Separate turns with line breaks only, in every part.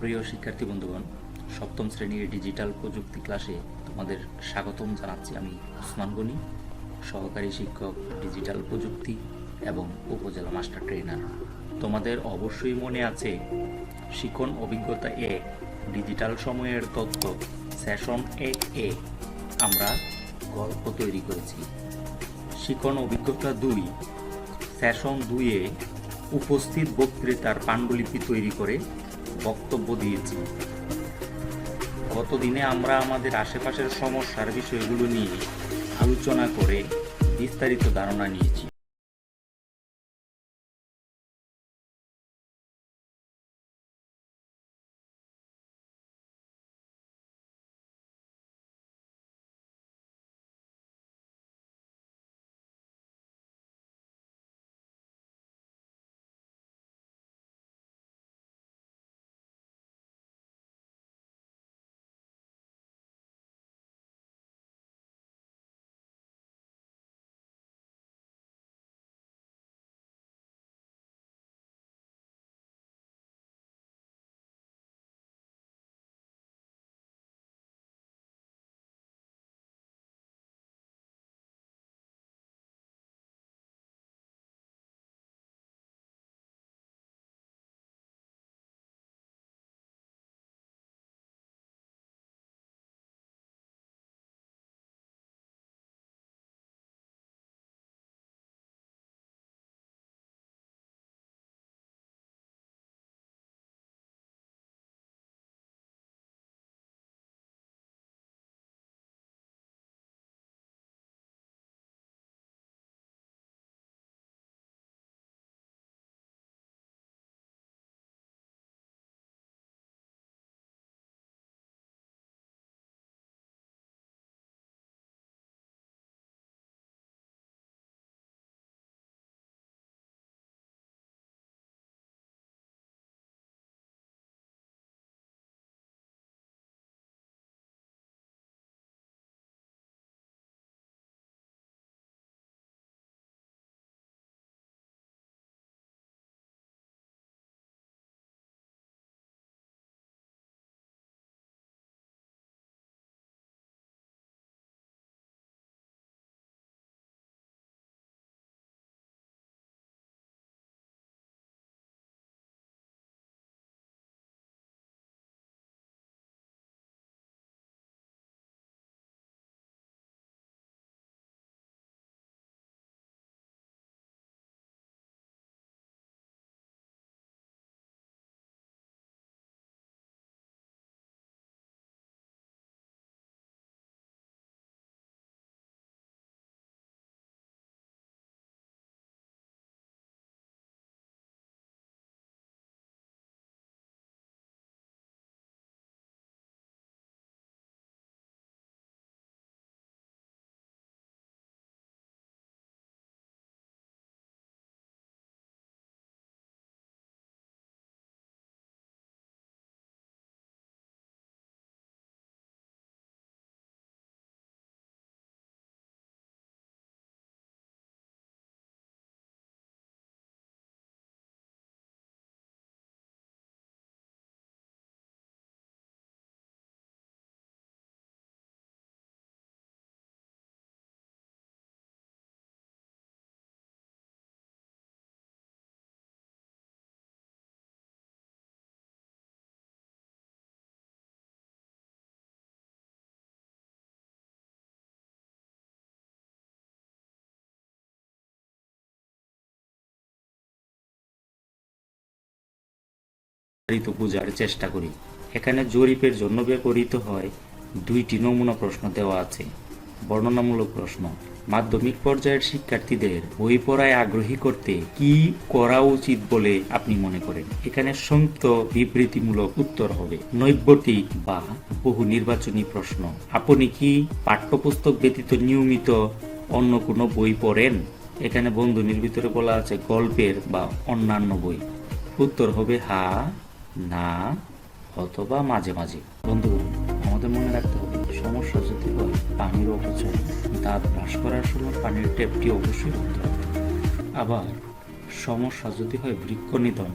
প্রিয় শিক্ষার্থী বন্ধুগণ, সপ্তম শ্রেণির ডিজিটাল প্রযুক্তি ক্লাসে তোমাদের স্বাগতম জানাচ্ছি আমি ওসমান গনি, সহকারী শিক্ষক, ডিজিটাল প্রযুক্তি এবং উপজেলা মাস্টার ট্রেনার। তোমাদের অবশ্যই মনে আছে, শিখন অভিজ্ঞতা এক ডিজিটাল সময়ের তথ্য সেশন এক এ, আমরা গল্প তৈরি করেছি। শিখন অভিজ্ঞতা দুই, সেশন দুইয়ে উপস্থিত বক্তৃতার পাণ্ডুলিপি তৈরি করে বক্তব্য দিয়েছি। গতদিনে আমরা আমাদের আশেপাশের সমস্যার বিষয়গুলো নিয়ে আলোচনা করে বিস্তারিত ধারণা নিয়েছি। বিস্তারিত বোঝার চেষ্টা করি। এখানে জরিপের জন্য ব্যবহৃত হয় দুইটি নমুনা প্রশ্ন দেওয়া আছে। বর্ণনামূলক প্রশ্ন, মাধ্যমিক পর্যায়ের শিক্ষার্থীদের বই পড়ায় আগ্রহী করতে কি করা উচিত বলে আপনি মনে করেন? এখানে সংক্ষিপ্ত বিবৃতিমূলক উত্তর হবে নৈবতিক বা বহু নির্বাচনী প্রশ্ন। আপনি কি পাঠ্যপুস্তক ব্যতীত নিয়মিত অন্য কোনো বই পড়েন? এখানে বন্ধুনির ভিতরে বলা আছে গল্পের বা অন্যান্য বই। উত্তর হবে হা না, অথবা মাঝে মাঝে। বন্ধু, আমাদের মনে রাখতে হবে, সমস্যা যদি হয়, পানির অপচয়, দাঁত ব্রাশ করার সময় পানির ট্যাপটি অবশ্যই বন্ধ হবে। আবার সমস্যা যদি হয় বৃক্ষ নিধন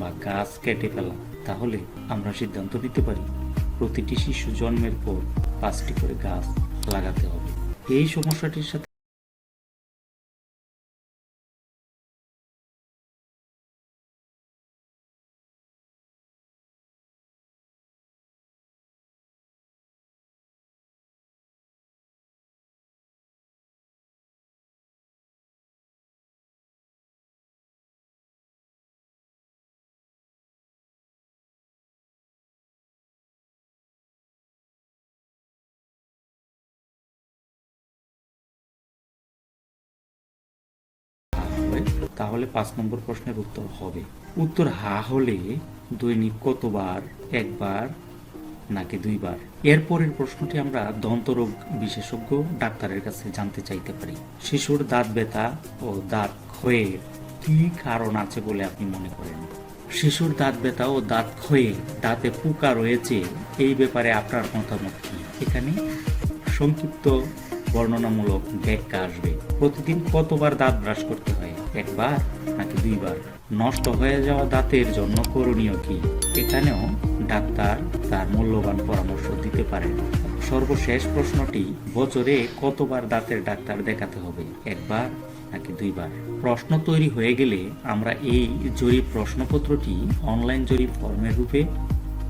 বা গাছ কেটে ফেলা, তাহলে আমরা সিদ্ধান্ত নিতে পারি, প্রতিটি শিশু জন্মের পর পাঁচটি করে গাছ লাগাতে হবে। এই সমস্যাটির সাথে তাহলে পাঁচ নম্বর প্রশ্নের উত্তর হবে। উত্তর হা হলে দৈনিক কতবার? একবার নাকি দুইবার? এরপরের প্রশ্নটি আমরা দন্তরোগ বিশেষজ্ঞ ডাক্তারের কাছে জানতে চাইতে পারি। শিশুর দাঁত ব্যথা ও দাঁত ক্ষয়ে কি কারণ আছে বলে আপনি মনে করেন? শিশুর দাঁত ব্যথা ও দাঁত ক্ষয়ে দাঁতে পোকা রয়েছে, এই ব্যাপারে আপনার মতামত কি? এখানে সংক্ষিপ্ত বর্ণনামূলক ব্যাখ্যা আসবে। প্রতিদিন কতবার দাঁত ব্রাশ করতে একবার নাকি দুইবার? নষ্ট হয়ে যাওয়া দাঁতের জন্য করণীয় কি? এখানেও ডাক্তার তার মূল্যবান পরামর্শ দিতে পারেন। সর্বশেষ প্রশ্নটি, বছরে কতবার দাঁতের ডাক্তার দেখাতে হবে? একবার নাকি দুইবার? প্রশ্ন তৈরি হয়ে গেলে আমরা এই জরিপ প্রশ্নপত্রটি অনলাইন জরিপ ফর্মের রূপে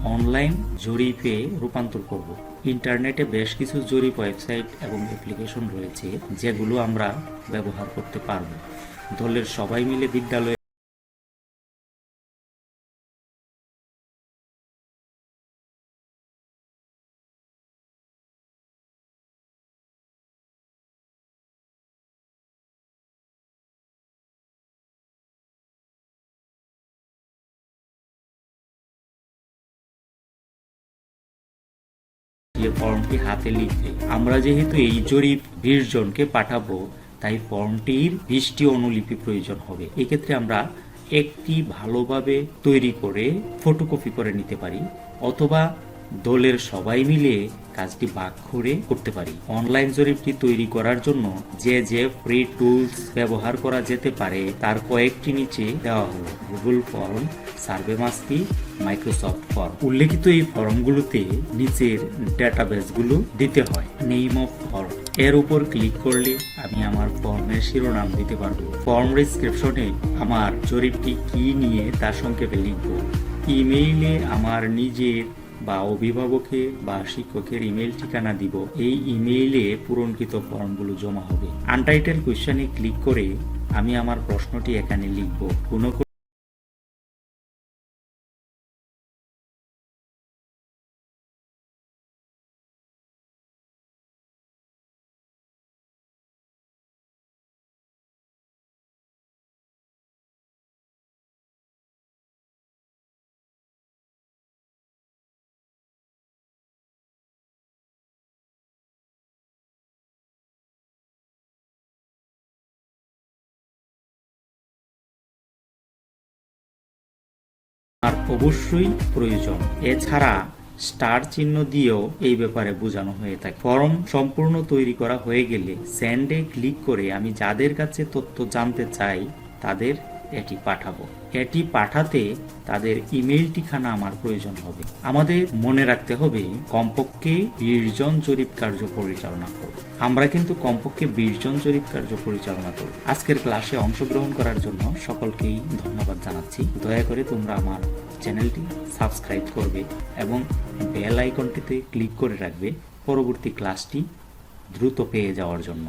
অনলাইন জরিপে রূপান্তর করব। ইন্টারনেটে বেশ কিছু জরিপ ওয়েবসাইট এবং অ্যাপ্লিকেশন রয়েছে, যেগুলো আমরা ব্যবহার করতে পারব। দলের সবাই মিলে বিদ্যালয়ে ফর্মটি হাতে লিখবে আমরা যেহেতু এই জরিপ বিশ জনকে পাঠাবো তাই ফর্মটির বিশটি অনুলিপি প্রয়োজন হবে। এক্ষেত্রে আমরা একটি ভালোভাবে তৈরি করে ফটোকপি করে নিতে পারি, অথবা দলের সবাই মিলে কাজটি ভাগ করে করতে পারি। অনলাইন জরিপটি তৈরি করার জন্য যে যে ফ্রি টুলস ব্যবহার করা যেতে পারে, তার কয়েকটি নিচে দেওয়া হলো। গুগল ফর্ম সার্ভে মাস্কি মাইক্রোসফট ফর্ম উল্লেখিত এই ফর্মগুলোতে নিচের ডেটাবেসগুলো দিতে হয়। নেইম অফ ফর্ম এর উপর ক্লিক করলে আমি আমার ফর্মের শিরোনাম দিতে পারব। ফর্ম ডিসক্রিপশনে আমার জরিপটি কি নিয়ে তার সংক্ষেপে লিখব। ইমেইলে আমার নিজের বা অভিভাবকের বা শিক্ষকের ইমেল ঠিকানা দিব। এই ইমেইলে পূরণকৃত ফর্মগুলো জমা হবে। আনটাইটেল কোয়েশ্চেনে ক্লিক করে আমি আমার প্রশ্নটি এখানে লিখব। কোনো আর অবশ্যই প্রয়োজন। এছাড়া স্টার চিহ্ন দিয়েও এই ব্যাপারে বোঝানো হয়ে থাকে। ফর্ম সম্পূর্ণ তৈরি করা হয়ে গেলে স্যান্ডে ক্লিক করে আমি যাদের কাছে তথ্য জানতে চাই, তাদের এটি পাঠাবো। এটি পাঠাতে তাদের ইমেল ঠিকানা আমার প্রয়োজন হবে। আমাদের মনে রাখতে হবে, কমপক্ষে বিশ জন জরিপ কার্য পরিচালনা করব আমরা কিন্তু কমপক্ষে বিশ জন জরিপ কার্য পরিচালনা করব। আজকের ক্লাসে অংশগ্রহণ করার জন্য সকলকেই ধন্যবাদ জানাচ্ছি। দয়া করে তোমরা আমার চ্যানেলটি সাবস্ক্রাইব করবে এবং বেল আইকনটিতে ক্লিক করে রাখবে। পরবর্তী ক্লাসটি দ্রুত পেয়ে যাওয়ার জন্য।